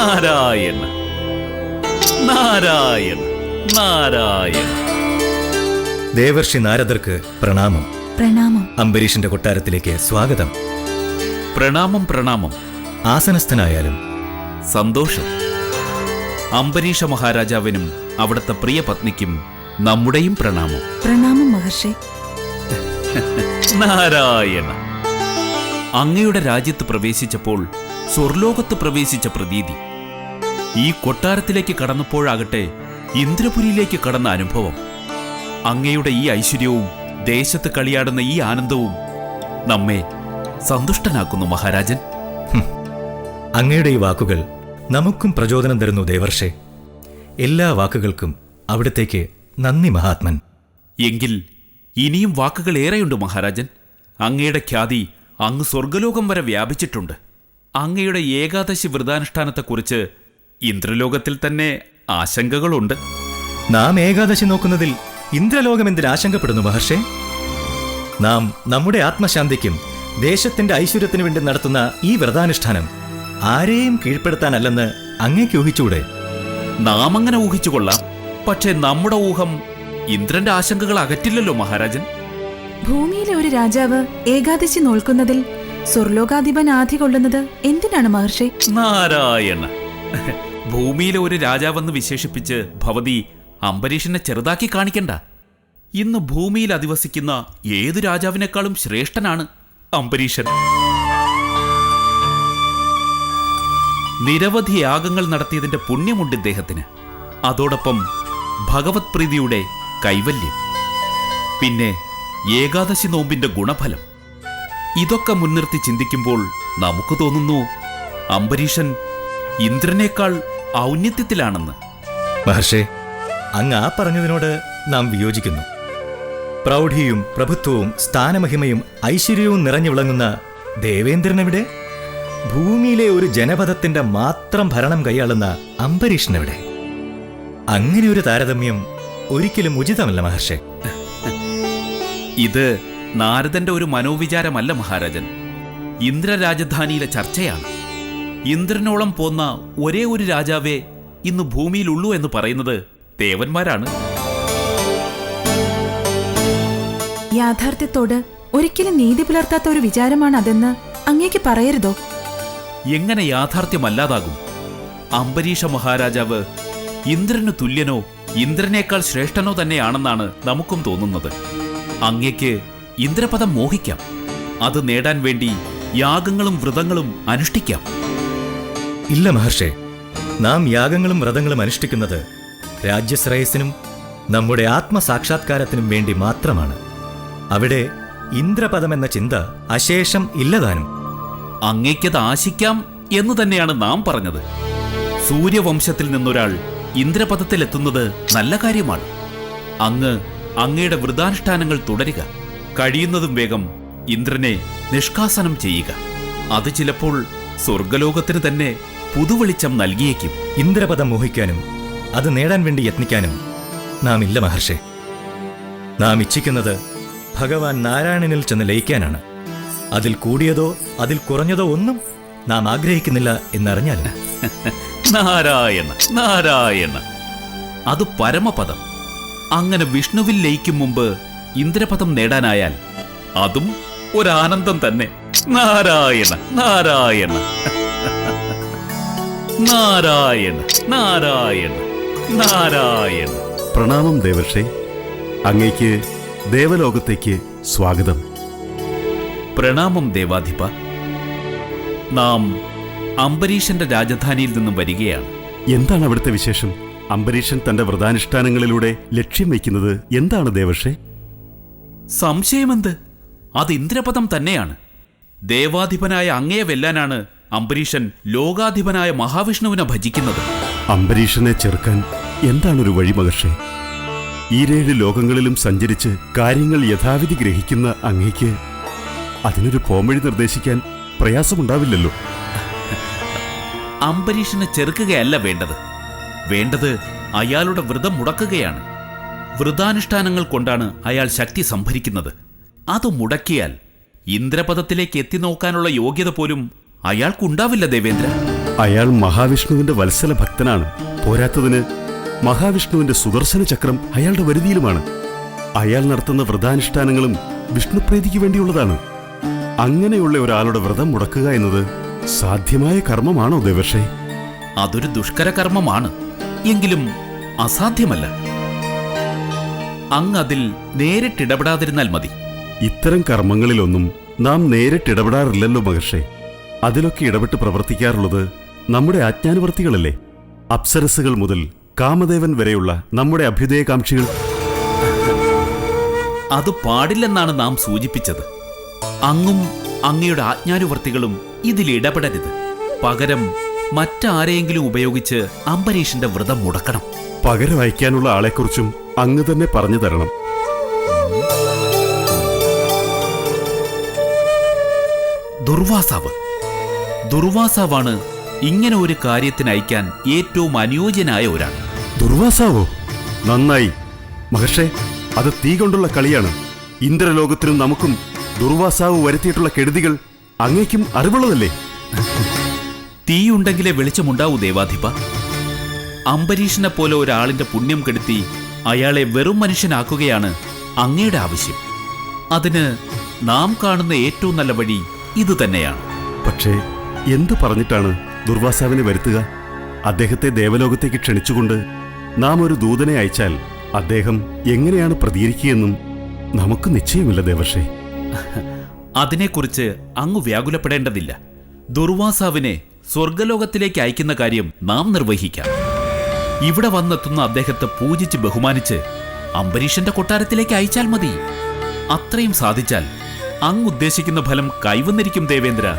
നാരായണ നാരായണ നാരായണ ദേവർഷി നാരദർക്ക് പ്രണാമം. പ്രണാമം. അംബരീഷിന്റെ കൊട്ടാരത്തിലേക്ക് സ്വാഗതം. പ്രണാമം പ്രണാമം. ആസനസ്ഥനായാലും. സന്തോഷം. അംബരീഷ മഹാരാജാവിനും അവിടുത്തെ പ്രിയ പത്നിക്കും നമ്മുടെയും പ്രണാമം. പ്രണാമം മഹർഷി. നാരായണ. അങ്ങയുടെ രാജ്യത്ത് പ്രവേശിച്ചപ്പോൾ സ്വർലോകത്ത് പ്രവേശിച്ച പ്രതീതി. ഈ കൊട്ടാരത്തിലേക്ക് കടന്നപ്പോഴാകട്ടെ ഇന്ദ്രപുരിയിലേക്ക് കടന്ന അനുഭവം. അങ്ങയുടെ ഈ ഐശ്വര്യവും ദേശത്ത് കളിയാടുന്ന ഈ ആനന്ദവും നമ്മെ സന്തുഷ്ടനാക്കുന്നു മഹാരാജൻ. അങ്ങയുടെ ഈ വാക്കുകൾ നമുക്കും പ്രചോദനം തരുന്നു ദേവർഷെ. എല്ലാ വാക്കുകൾക്കും അവിടത്തേക്ക് നന്ദി മഹാത്മൻ. എങ്കിൽ ഇനിയും വാക്കുകൾ ഏറെയുണ്ട് മഹാരാജൻ. അങ്ങയുടെ ഖ്യാതി അങ്ങ് സ്വർഗലോകം വരെ വ്യാപിച്ചിട്ടുണ്ട്. അങ്ങയുടെ ഏകാദശി വ്രതാനുഷ്ഠാനത്തെക്കുറിച്ച് ഇന്ദ്രലോകത്തിൽ തന്നെ ആശങ്കകളുണ്ട്. നാം ഏകാദശി നോക്കുന്നതിൽ ഇന്ദ്രലോകം എന്തിന് ആശങ്കപ്പെടുന്നു മഹർഷേ? നാം നമ്മുടെ ആത്മശാന്തിക്കും ദേശത്തിന്റെ ഐശ്വര്യത്തിനു വേണ്ടി നടത്തുന്ന ഈ വ്രതാനുഷ്ഠാനം ആരെയും കീഴ്പ്പെടുത്താനല്ലെന്ന് അങ്ങേക്ക് ഊഹിച്ചൂടെ നാം അങ്ങനെ ഊഹിച്ചുകൊള്ളാം. പക്ഷേ നമ്മുടെ ഊഹം ഇന്ദ്രന്റെ ആശങ്കകൾ അകറ്റില്ലല്ലോ മഹാരാജൻ. ഭൂമിയിലെ ഒരു രാജാവ് ഏകാദശി നോൽക്കുന്നതിൽ സ്വർലോകാധിപൻ ആധി കൊള്ളുന്നത് എന്തിനാണ് മഹർഷി? നാരായണ. ഭൂമിയിലെ ഒരു രാജാവെന്ന് വിശേഷിപ്പിച്ച് ഭവതി അംബരീഷിനെ ചെറുതാക്കി കാണിക്കണ്ട. ഇന്ന് ഭൂമിയിൽ അധിവസിക്കുന്ന ഏതു രാജാവിനേക്കാളും ശ്രേഷ്ഠനാണ് അംബരീഷൻ. നിരവധി യാഗങ്ങൾ നടത്തിയതിന്റെ പുണ്യമുണ്ട് ഇദ്ദേഹത്തിന്. അതോടൊപ്പം ഭഗവത് പ്രീതിയുടെ കൈവല്യം. പിന്നെ ഏകാദശി നോമ്പിന്റെ ഗുണഫലം. ഇതൊക്കെ മുൻനിർത്തി ചിന്തിക്കുമ്പോൾ നമുക്ക് തോന്നുന്നു അംബരീഷൻ ഇന്ദ്രനേക്കാൾ ഔന്നത്യത്തിലാണെന്ന്. മഹർഷേ അങ്ങ് ആ പറഞ്ഞതിനോട് നാം വിയോജിക്കുന്നു. പ്രൗഢിയും പ്രഭുത്വവും സ്ഥാനമഹിമയും ഐശ്വര്യവും നിറഞ്ഞു വിളങ്ങുന്ന ദേവേന്ദ്രനെവിടെ? ഭൂമിയിലെ ഒരു ജനപദത്തിന്റെ മാത്രം ഭരണം കൈയാളുന്ന അംബരീഷനെവിടെ? അങ്ങനെ ഒരു താരതമ്യം ഒരിക്കലും ഉചിതമല്ല മഹർഷെ. ഇത് നാരദന്റെ ഒരു മനോവിചാരമല്ല മഹാരാജൻ. ഇന്ദ്രരാജധാനിയിലെ ചർച്ചയാണ്. ഇന്ദ്രനോളം പോന്ന ഒരേ ഒരു രാജാവേ ഇന്ന് ഭൂമിയിലുള്ളൂ എന്ന് പറയുന്നത് ദേവന്മാരാണ്. യാഥാർത്ഥ്യത്തോട് ഒരിക്കലും നീതി പുലർത്താത്ത ഒരു വിചാരമാണ് അതെന്ന് അങ്ങേക്ക് പറയരുതോ? എങ്ങനെ യാഥാർത്ഥ്യമല്ലാതാകും? അംബരീഷ മഹാരാജാവ് ഇന്ദ്രനു തുല്യനോ ഇന്ദ്രനേക്കാൾ ശ്രേഷ്ഠനോ തന്നെയാണെന്നാണ് നമുക്കും തോന്നുന്നത്. അങ്ങയ്ക്ക് ഇന്ദ്രപദം മോഹിക്കാം. അത് നേടാൻ വേണ്ടി യാഗങ്ങളും വ്രതങ്ങളും അനുഷ്ഠിക്കാം. ഇല്ല മഹർഷേ. നാം യാഗങ്ങളും വ്രതങ്ങളും അനുഷ്ഠിക്കുന്നത് രാജ്യശ്രേയസിനും നമ്മുടെ ആത്മസാക്ഷാത്കാരത്തിനും വേണ്ടി മാത്രമാണ്. അവിടെ ഇന്ദ്രപദമെന്ന ചിന്ത അശേഷം ഇല്ലതാനും. അങ്ങയ്ക്കത് ആശിക്കാം എന്ന് തന്നെയാണ് നാം പറഞ്ഞത്. സൂര്യവംശത്തിൽ നിന്നൊരാൾ ഇന്ദ്രപദത്തിലെത്തുന്നത് നല്ല കാര്യമാണ്. അങ്ങ് അങ്ങയുടെ വ്രതാനുഷ്ഠാനങ്ങൾ തുടരുക. കഴിയുന്നതും വേഗം ഇന്ദ്രനെ നിഷ്കാസനം ചെയ്യുക. അത് ചിലപ്പോൾ സ്വർഗലോകത്തിന് തന്നെ പുതുവെളിച്ചം നൽകിയേക്കും. ഇന്ദ്രപദം മോഹിക്കാനും അത് നേടാൻ വേണ്ടി യത്നിക്കാനും നാം ഇല്ല മഹർഷെ. നാം ഇച്ഛിക്കുന്നത് ഭഗവാൻ നാരായണനിൽ ചെന്ന് ലയിക്കാനാണ്. അതിൽ കൂടിയതോ അതിൽ കുറഞ്ഞതോ ഒന്നും നാം ആഗ്രഹിക്കുന്നില്ല എന്നറിഞ്ഞാൽ. നാരായണ നാരായണ. അത് പരമപദം. അങ്ങനെ വിഷ്ണുവിൽ ലയിക്കും മുമ്പ് ഇന്ദ്രപദം നേടാനായാൽ അതും ഒരാനന്ദം തന്നെ. നാരായണ നാരായണ. നാരായണ നാരായണ നാരായണ പ്രണാമം ദേവർഷേ. അങ്ങേക്ക് ദേവലോകത്തേക്ക് സ്വാഗതം. പ്രണാമം ദേവാധിപ. നാം അംബരീഷന്റെ രാജധാനിയിൽ നിന്നും വരികയാണ്. എന്താണ് അവിടുത്തെ വിശേഷം? അംബരീഷൻ തന്റെ വ്രതാനുഷ്ഠാനങ്ങളിലൂടെ ലക്ഷ്യം വയ്ക്കുന്നത് എന്താണ് ദേവർഷേ? സംശയമെന്ത്? അത് ഇന്ദ്രപദം തന്നെയാണ്. ദേവാധിപനായ അങ്ങയെ വെല്ലാനാണ് അംബരീഷൻ ലോകാധിപനായ മഹാവിഷ്ണുവിനെ ഭജിക്കുന്നത്. അംബരീഷനെ ചെറുക്കാൻ എന്താണൊരു വഴി മഹർഷേ? ഈരേഴ് ലോകങ്ങളിലും സഞ്ചരിച്ച് കാര്യങ്ങൾ യഥാവിധി ഗ്രഹിക്കുന്ന അങ്ങേക്ക് അതിനൊരു പോംവഴി നിർദ്ദേശിക്കാൻ പ്രയാസമുണ്ടാവില്ലല്ലോ. അംബരീഷനെ ചെറുക്കുകയല്ല വേണ്ടത്. വേണ്ടത് അയാളുടെ വ്രതം മുടക്കുകയാണ്. വ്രതാനുഷ്ഠാനങ്ങൾ കൊണ്ടാണ് അയാൾ ശക്തി സംഭരിക്കുന്നത്. അത് മുടക്കിയാൽ ഇന്ദ്രപദത്തിലേക്ക് എത്തി നോക്കാനുള്ള യോഗ്യത പോലും അയാൾക്കുണ്ടാവില്ല ദേവേന്ദ്ര. അയാൾ മഹാവിഷ്ണുവിന്റെ വത്സല ഭക്തനാണ്. പോരാത്തതിന് മഹാവിഷ്ണുവിന്റെ സുദർശന ചക്രം അയാളുടെ വരുതിയിലുമാണ്. അയാൾ നടത്തുന്ന വ്രതാനുഷ്ഠാനങ്ങളും വിഷ്ണുപ്രീതിക്ക് വേണ്ടിയുള്ളതാണ്. അങ്ങനെയുള്ള ഒരാളുടെ വ്രതം മുടക്കുക എന്നത് സാധ്യമായ കർമ്മമാണോ ദേവർഷേ? അതൊരു ദുഷ്കര കർമ്മമാണ്. എങ്കിലും അസാധ്യമല്ല. അങ്ങ് അതിൽ നേരിട്ടിടപെടാതിരുന്നാൽ മതി. ഇത്തരം കർമ്മങ്ങളിലൊന്നും നാം നേരിട്ടിടപെടാറില്ലല്ലോ മഹർഷേ. അതിലൊക്കെ ഇടപെട്ട് പ്രവർത്തിക്കാറുള്ളത് നമ്മുടെ ആജ്ഞാനുവർത്തികളല്ലേ? അപ്സരസുകൾ മുതൽ കാമദേവൻ വരെയുള്ള നമ്മുടെ അഭ്യുദയകാംക്ഷികൾ. അത് പാടില്ലെന്നാണ് നാം സൂചിപ്പിച്ചത്. അങ്ങും അങ്ങയുടെ ആജ്ഞാനുവർത്തികളും ഇതിൽ ഇടപെടരുത്. പകരം മറ്റാരെയെങ്കിലും ഉപയോഗിച്ച് അംബരീഷിന്റെ വ്രതം മുടക്കണം. പകരം അയക്കാനുള്ള ആളെക്കുറിച്ചും അങ്ങ് തന്നെ പറഞ്ഞു തരണം. ദുർവാസാവ് ദുർവാസാവാണ് ഇങ്ങനെ ഒരു കാര്യത്തിന് അയക്കാൻ ഏറ്റവും അനുയോജ്യനായ ഒരാൾ. ദുർവാസാവോ? നന്നായി. മഹർഷേ അത് തീ കൊണ്ടുള്ള കളിയാണ്. ഇന്ദ്രലോകത്തിനും നമുക്കും ദുർവാസാവ് വരുത്തിയിട്ടുള്ള കെടുതികൾ അങ്ങേക്കും അറിവുള്ളതല്ലേ? തീയുണ്ടെങ്കിലേ വെളിച്ചമുണ്ടാവൂ ദേവാധിപ. അംബരീഷിനെ പോലെ ഒരാളിന്റെ പുണ്യം കെടുത്തി അയാളെ വെറും മനുഷ്യനാക്കുകയാണ് അങ്ങയുടെ ആവശ്യം. അതിന് നാം കാണുന്ന ഏറ്റവും നല്ല വഴി ഇത് തന്നെയാണ് പക്ഷേ എന്തു പറഞ്ഞിട്ടാണ് ദുർവാസാവിനെ വരുത്തുക? അദ്ദേഹത്തെ ദേവലോകത്തേക്ക് ക്ഷണിച്ചുകൊണ്ട് നാം ഒരു ദൂതനെ അയച്ചാൽ അദ്ദേഹം എങ്ങനെയാണ് പ്രതികരിക്കുകയെന്നും നമുക്ക് നിശ്ചയമില്ല ദേവർഷേ. അതിനെക്കുറിച്ച് അങ്ങ് വ്യാകുലപ്പെടേണ്ടതില്ല. ദുർവാസാവിനെ സ്വർഗലോകത്തിലേക്ക് അയക്കുന്ന കാര്യം നാം നിർവഹിക്കാം. ഇവിടെ വന്നെത്തുന്ന അദ്ദേഹത്തെ പൂജിച്ച് ബഹുമാനിച്ച് അംബരീഷന്റെ കൊട്ടാരത്തിലേക്ക് അയച്ചാൽ മതി. അത്രയും സാധിച്ചാൽ അങ്ങ് ഉദ്ദേശിക്കുന്ന ഫലം കൈവന്നിരിക്കും ദേവേന്ദ്ര.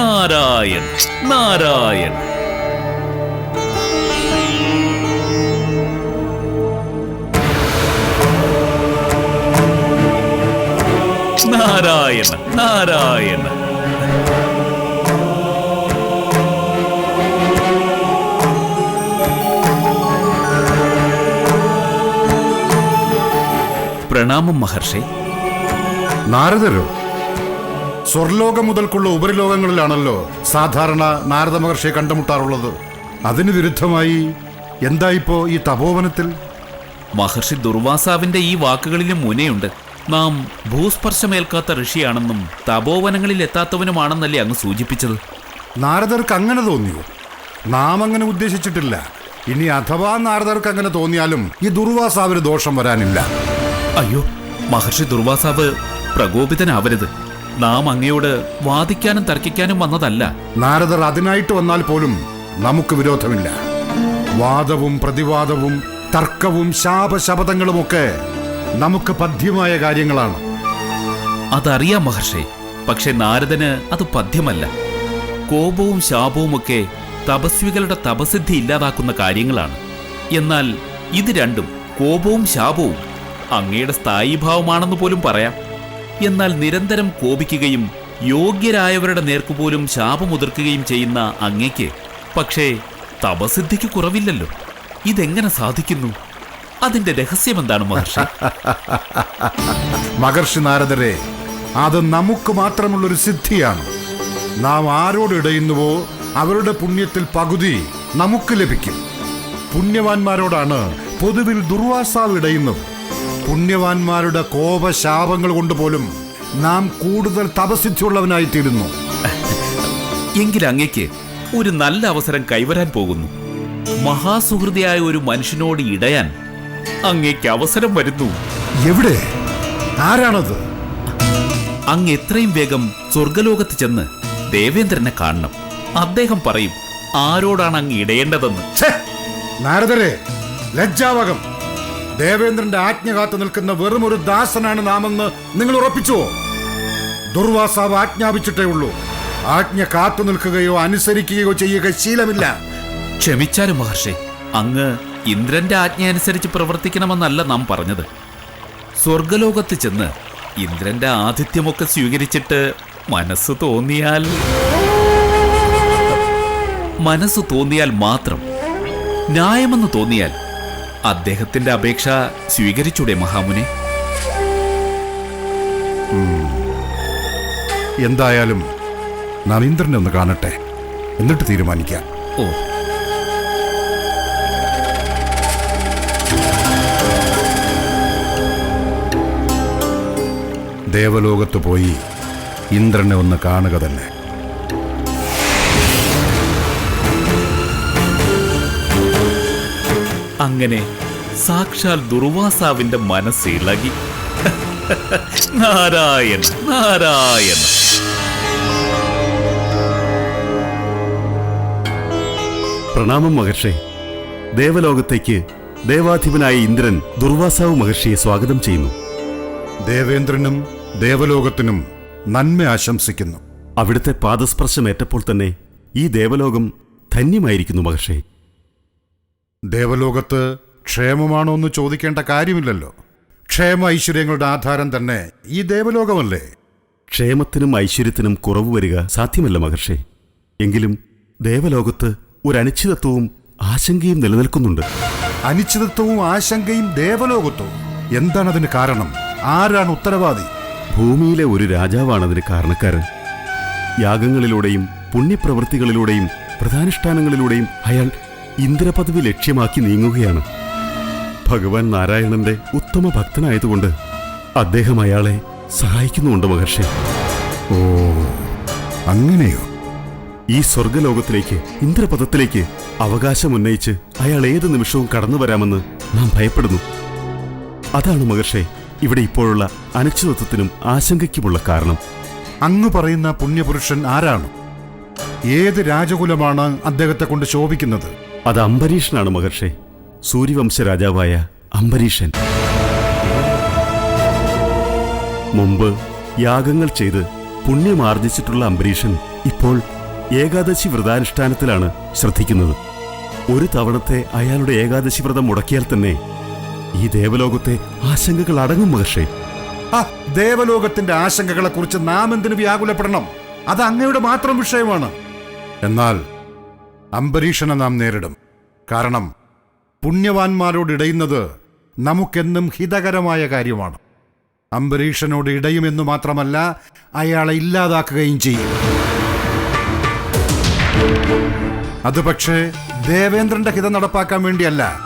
നാരായണ നാരായണ നാരായണ നാരായണ പ്രണാമം മഹർഷി. നാരദരോ? സ്വർലോകം മുതൽക്കുള്ള ഉപരിലോകങ്ങളിലാണല്ലോ സാധാരണ നാരദ മഹർഷിയെ കണ്ടുമുട്ടാറുള്ളത്. അതിന് വിരുദ്ധമായി എന്തായിപ്പോ ഈ തപോവനത്തിൽ? മഹർഷി ദുർവാസാവിന്റെ ഈ വാക്കുകളിലും മുനയുണ്ട്. നാം ഭൂസ്പർശമേൽക്കാത്ത ഋഷിയാണെന്നും തപോവനങ്ങളിൽ എത്താത്തവനുമാണെന്നല്ലേ അങ്ങ് സൂചിപ്പിച്ചത്. നാരദർക്ക് അങ്ങനെ തോന്നിയോ? നാം അങ്ങനെ ഉദ്ദേശിച്ചിട്ടില്ല. ഇനി അഥവാ നാരദർക്ക് അങ്ങനെ തോന്നിയാലും ഈ ദുർവാസാവിന് ദോഷം വരാനില്ല. അയ്യോ മഹർഷി ദുർവാസാവ് പ്രകോപിതനാവരുത്. നാം അങ്ങയോട് വാദിക്കാനും തർക്കിക്കാനും വന്നതല്ല. നാരദർ അതിനായിട്ട് വന്നാൽ പോലും നമുക്ക് വിരോധമില്ല. വാദവും പ്രതിവാദവും തർക്കവും ശാപശപഥങ്ങളുമൊക്കെ നമുക്ക് പദ്യമായ കാര്യങ്ങളാണ്. അതറിയാം മഹർഷി പക്ഷെ നാരദന് അത് പദ്യമല്ല കോപവും ശാപവും ഒക്കെ തപസ്വികളുടെ തപസിദ്ധി ഇല്ലാതാക്കുന്ന കാര്യങ്ങളാണ്. എന്നാൽ ഇത് രണ്ടും കോപവും ശാപവും അങ്ങയുടെ സ്ഥായീഭാവമാണെന്ന് പോലും പറയാം. എന്നാൽ നിരന്തരം കോപിക്കുകയും യോഗ്യരായവരുടെ നേർക്കുപോലും ശാപമുതിർക്കുകയും ചെയ്യുന്ന അങ്ങയ്ക്ക് പക്ഷേ തപസിദ്ധിക്ക് കുറവില്ലല്ലോ. ഇതെങ്ങനെ സാധിക്കുന്നു? അതിന്റെ രഹസ്യം എന്താണ് മഹർഷി? മഹർഷി നാരദരെ അത് നമുക്ക് മാത്രമുള്ളൊരു സിദ്ധിയാണ്. നാം ആരോട് ഇടയുന്നുവോ അവരുടെ പുണ്യത്തിൽ പകുതി നമുക്ക് ലഭിക്കും. പുണ്യവാന്മാരോടാണ് പൊതുവിൽ ദുർവാസാവ് ഇടയുന്നത്. പുണ്യവാന്മാരുടെ കോപശാപങ്ങൾ കൊണ്ട് പോലും നാം കൂടുതൽ തപസിദ്ധിയുള്ളവനായിത്തീരുന്നു എങ്കിൽ അങ്ങയ്ക്ക് ഒരു നല്ല അവസരം കൈവരാൻ പോകുന്നു. മഹാസുഹൃതിയായ ഒരു മനുഷ്യനോട് ഇടയാൻ അങ്ങയ്ക്ക് അവസരം വരുന്നു. എവിടെ? ആരാണത്? അങ്ങ് എത്രയും വേഗം സ്വർഗലോകത്ത് ചെന്ന് ദേവേന്ദ്രനെ കാണണം. അദ്ദേഹം പറയും ആരോടാണ് അങ്ങ് ഇടയേണ്ടതെന്ന്? നാരദരെ ലജ്ജാവകം. ദേവേന്ദ്രന്റെ ആജ്ഞ കാത്തു നിൽക്കുന്ന വെറും ഒരു ദാസനാണ് നാമെന്ന് നിങ്ങൾ ഉറപ്പിച്ചുവോ ദുർവാസാവ് ആജ്ഞാപിച്ചിട്ടേ ഉള്ളൂ. ആജ്ഞ കാത്തു നിൽക്കുകയോ അനുസരിക്കുകയോ ചെയ്യുക ശീലമില്ല. ക്ഷമിച്ചാലും മഹർഷി അങ്ങ് ഇന്ദ്രന്റെ ആജ്ഞ അനുസരിച്ച് പ്രവർത്തിക്കണമെന്നല്ല നാം പറഞ്ഞത്. സ്വർഗലോകത്ത് ചെന്ന് ഇന്ദ്രന്റെ ആതിഥ്യമൊക്കെ സ്വീകരിച്ചിട്ട് മനസ്സ് തോന്നിയാൽ മനസ്സ് തോന്നിയാൽ മാത്രം ന്യായമെന്ന് തോന്നിയാൽ അദ്ദേഹത്തിന്റെ അപേക്ഷ സ്വീകരിച്ചൂടെ മഹാമുനെ? എന്തായാലും നവീന്ദ്രനെ ഒന്ന് കാണട്ടെ. എന്നിട്ട് തീരുമാനിക്കാം. ഓ. ദേവലോകത്ത് പോയി ഇന്ദ്രനെ ഒന്ന് കാണുക തന്നെ. അങ്ങനെ സാക്ഷാൽ ദുർവാസാവിന്റെ മനസ്സിളകി നാരായണ നാരായണ. പ്രണാമം മഹർഷേ. ദേവലോകത്തേക്ക് ദേവാധിപനായ ഇന്ദ്രൻ ദുർവാസാവ് മഹർഷിയെ സ്വാഗതം ചെയ്യുന്നു. ദേവേന്ദ്രനും ദേവലോകത്തിനും നന്മ ആശംസിക്കുന്നു. അവിടുത്തെ പാദസ്പർശമേറ്റപ്പോൾ തന്നെ ഈ ദേവലോകം ധന്യമായിരിക്കുന്നു മഹർഷേ. ദേവലോകത്ത് ക്ഷേമമാണോ എന്ന് ചോദിക്കേണ്ട കാര്യമില്ലല്ലോ. ക്ഷേമ ഐശ്വര്യങ്ങളുടെ ആധാരം തന്നെ ഈ ദേവലോകമല്ലേ? ക്ഷേമത്തിനും ഐശ്വര്യത്തിനും കുറവ് വരിക സാധ്യമല്ല മഹർഷി. എങ്കിലും ദേവലോകത്ത് ഒരു അനിശ്ചിതത്വവും ആശങ്കയും നിലനിൽക്കുന്നുണ്ട്. അനിശ്ചിതത്വവും ആശങ്കയും ദേവലോകത്വവും എന്താണതിന് കാരണം? ആരാണ് ഉത്തരവാദി? ഭൂമിയിലെ ഒരു രാജാവാണ് അതിന് കാരണക്കാരൻ. യാഗങ്ങളിലൂടെയും പുണ്യപ്രവൃത്തികളിലൂടെയും പ്രധാനുഷ്ഠാനങ്ങളിലൂടെയും അയാൾ ഇന്ദ്രപദവി ലക്ഷ്യമാക്കി നീങ്ങുകയാണ്. ഭഗവാൻ നാരായണന്റെ ഉത്തമ ഭക്തനായതുകൊണ്ട് അദ്ദേഹം അയാളെ സഹായിക്കുന്നുണ്ട് മഹർഷി. ഓ അങ്ങനെയോ? ഈ സ്വർഗലോകത്തിലേക്ക് ഇന്ദ്രപദത്തിലേക്ക് അവകാശമുന്നയിച്ച് അയാൾ ഏത് നിമിഷവും കടന്നു വരാമെന്ന് നാം ഭയപ്പെടുന്നു. അതാണ് മഹർഷേ ഇവിടെ ഇപ്പോഴുള്ള അനിശ്ചിതത്വത്തിനും ആശങ്കയ്ക്കുമുള്ള കാരണം. അങ്ങ് പറയുന്ന പുണ്യപുരുഷൻ ആരാണ്? ഏത് രാജകുലമാണ് അദ്ദേഹത്തെ കൊണ്ട് ശോഭിക്കുന്നത്? അത് അംബരീഷനാണ് മഹർഷേ. സൂര്യവംശ രാജാവായ അംബരീഷൻ. മുമ്പ് യാഗങ്ങൾ ചെയ്ത് പുണ്യമാർജിച്ചിട്ടുള്ള അംബരീഷൻ ഇപ്പോൾ ഏകാദശി വ്രതാനുഷ്ഠാനത്തിലാണ് ശ്രദ്ധിക്കുന്നത്. ഒരു തവണത്തെ അയാളുടെ ഏകാദശി വ്രതം മുടക്കിയാൽ തന്നെ ഈ ദേവലോകത്തെ ആശങ്കകൾ അടങ്ങും മഹർഷേ. ആ ദേവലോകത്തിന്റെ ആശങ്കകളെ കുറിച്ച് നാം എന്തിനു വ്യാകുലപ്പെടണം? അത് അങ്ങയുടെ മാത്രം വിഷയമാണ്. എന്നാൽ അംബരീഷനെ നാം നേരിടും. കാരണം പുണ്യവാന്മാരോട് ഇടയുന്നത് നമുക്കെന്നും ഹിതകരമായ കാര്യമാണ്. അംബരീഷനോട് ഇടയുമെന്നു മാത്രമല്ല അയാളെ ഇല്ലാതാക്കുകയും ചെയ്യും. അത് പക്ഷേ ദേവേന്ദ്രന്റെ ഹിതം നടപ്പാക്കാൻ വേണ്ടിയല്ല.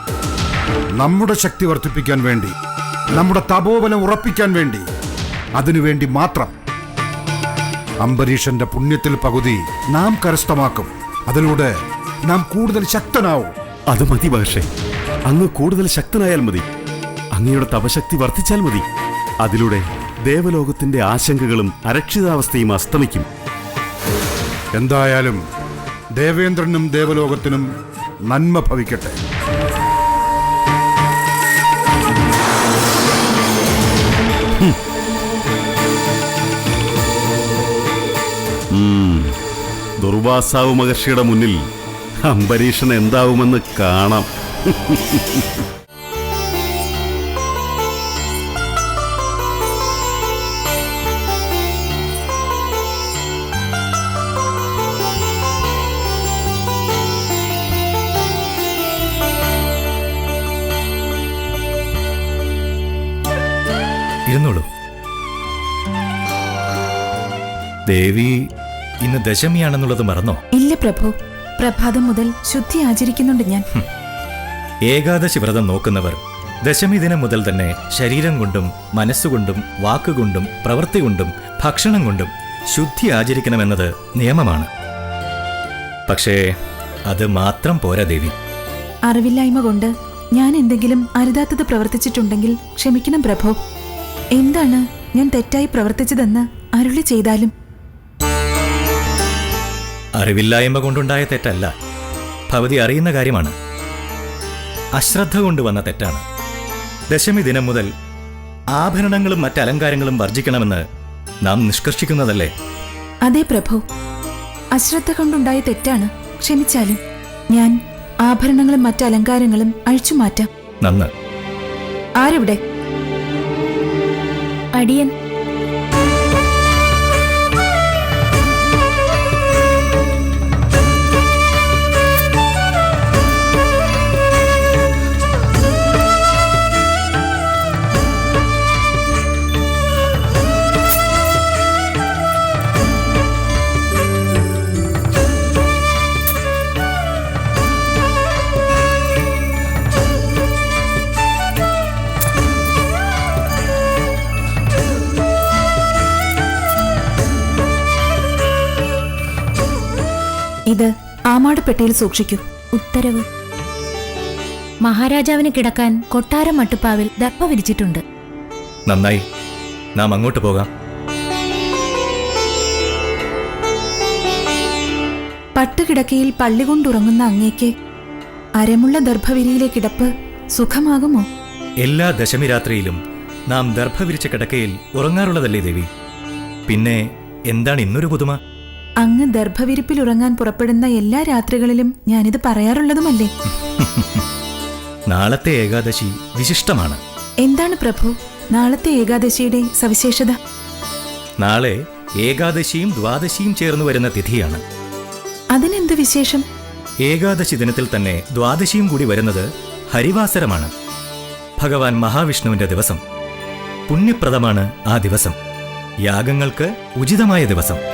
നമ്മുടെ ശക്തി വർദ്ധിപ്പിക്കാൻ വേണ്ടി നമ്മുടെ തപോബലം ഉറപ്പിക്കാൻ വേണ്ടി അതിനുവേണ്ടി മാത്രം. അംബരീഷന്റെ പുണ്യത്തിൽ പകുതി നാം കരസ്ഥമാക്കും. അതിലൂടെ നാം കൂടുതൽ ശക്തനാവും. അത് മതി പക്ഷേ അങ്ങ് കൂടുതൽ ശക്തനായാൽ മതി. അങ്ങയുടെ തപശക്തി വർദ്ധിച്ചാൽ മതി. അതിലൂടെ ദേവലോകത്തിന്റെ ആശങ്കകളും അരക്ഷിതാവസ്ഥയും അസ്തമിക്കും. എന്തായാലും ദേവേന്ദ്രനും ദേവലോകത്തിനും നന്മ ഭവിക്കട്ടെ. ദുർവാസാവ് മഹർഷിയുടെ മുന്നിൽ അംബരീഷൻ എന്താവുമെന്ന് കാണാം. ഇരുന്നോളൂ. ദേവി ഇന്ന് ദശമിയാണെന്നുള്ളത് മറന്നോ? ഇല്ല പ്രഭു. പ്രഭാതം മുതൽ ശുദ്ധി ആചരിക്കുന്നുണ്ട് ഞാൻ. ഏകാദശി വ്രതം നോക്കുന്നവർ ദശമി ദിനം മുതൽ തന്നെ ശരീരം കൊണ്ടും മനസ്സുകൊണ്ടും വാക്കുകൊണ്ടും പ്രവൃത്തി കൊണ്ടും ഭക്ഷണം കൊണ്ടും ശുദ്ധി ആചരിക്കണമെന്നത് നിയമമാണ്. പക്ഷേ അത് മാത്രം പോരാ ദേവി. അറിവില്ലായ്മ കൊണ്ട് ഞാൻ എന്തെങ്കിലും അരുതാത്തത് പ്രവർത്തിച്ചിട്ടുണ്ടെങ്കിൽ ക്ഷമിക്കണം പ്രഭോ. എന്താണ് ഞാൻ തെറ്റായി പ്രവർത്തിച്ചതെന്ന് അരുളി ചെയ്താലും? അറിവില്ലായ്മ കൊണ്ടുണ്ടായ തെറ്റല്ല. ഭവതി അറിയുന്ന കാര്യമാണ്. അശ്രദ്ധ കൊണ്ടുവന്ന തെറ്റാണ്. ദശമി ദിനം മുതൽ ആഭരണങ്ങളും മറ്റലങ്കാരങ്ങളും വർജിക്കണമെന്ന് നാം നിഷ്കർഷിക്കുന്നതല്ലേ? അതെ പ്രഭു. അശ്രദ്ധ കൊണ്ടുണ്ടായ തെറ്റാണ്. ക്ഷമിച്ചാലും ഞാൻ ആഭരണങ്ങളും മറ്റലങ്കാരങ്ങളും അഴിച്ചുമാറ്റാം. നന്ന്. ആരെവിടെ? അടിയൻ. ഇത് ആമാടപ്പെട്ടിയിൽ സൂക്ഷിക്കൂ. ഉത്തരവ്. മഹാരാജാവിന് കിടക്കാൻ കൊട്ടാരം മട്ടുപ്പാവിൽ ദർപ്പ വിരിച്ചിട്ടുണ്ട്. നന്നായി. നാം അങ്ങോട്ട് പോകാം. പട്ടുകിടക്കയിൽ പള്ളി കൊണ്ടുറങ്ങുന്ന അങ്ങേക്ക് അരമുള്ള ദർഭവിരിയിലെ കിടപ്പ് സുഖമാകുമോ? എല്ലാ ദശമി രാത്രിയിലും നാം ദർഭവിരിച്ച കിടക്കയിൽ ഉറങ്ങാറുള്ളതല്ലേ ദേവി? പിന്നെ എന്താണ് ഇന്നൊരു പുതുമ? അങ്ങ് ദർഭവിരിപ്പിൽ ഉറങ്ങാൻ പുറപ്പെടുന്ന എല്ലാ രാത്രികളിലും ഞാനിത് പറയാറുള്ളതുമല്ലേ? നാളത്തെ ഏകാദശി വിശിഷ്ടമാണ്. എന്താണ് പ്രഭു? നാളത്തെ ഏകാദശിയുടെ സവിശേഷത? നാളെ ഏകാദശിയും ദ്വാദശിയും ചേർന്ന് വരുന്ന തിഥിയാണ്. അതിനെന്ത് വിശേഷം? ഏകാദശി ദിനത്തിൽ തന്നെ ദ്വാദശിയും കൂടി വരുന്നത് ഹരിവാസരമാണ്. ഭഗവാൻ മഹാവിഷ്ണുവിന്റെ ദിവസം. പുണ്യപ്രദമാണ് ആ ദിവസം. യാഗങ്ങൾക്ക് ഉചിതമായ ദിവസം.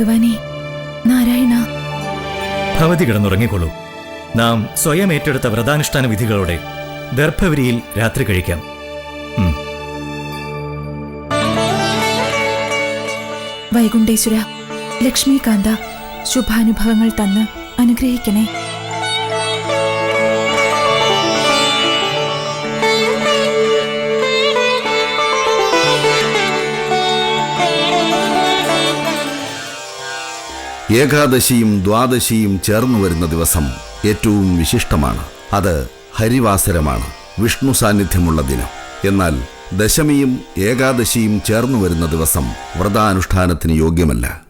ഭഗവാനെ നാരായണ. ഭവതി കിടന്നുറങ്ങിക്കൊള്ളൂ നാം സ്വയം ഏറ്റെടുത്ത വ്രതാനുഷ്ഠാന വിധികളോടെ ദർഭവരിയിൽ രാത്രി കഴിക്കാം. വൈകുണ്ഠേശ്വര ലക്ഷ്മികാന്ത ശുഭാനുഭവങ്ങൾ തന്ന് അനുഗ്രഹിക്കണേ. ഏകാദശിയും ദ്വാദശിയും ചേർന്നു വരുന്ന ദിവസം ഏറ്റവും വിശിഷ്ടമാണ്. അത് ഹരിവാസരമാണ്. വിഷ്ണു സാന്നിധ്യമുള്ള ദിനം. എന്നാൽ ദശമിയും ഏകാദശിയും ചേർന്നു വരുന്ന ദിവസം വ്രതാനുഷ്ഠാനത്തിന് യോഗ്യമല്ല.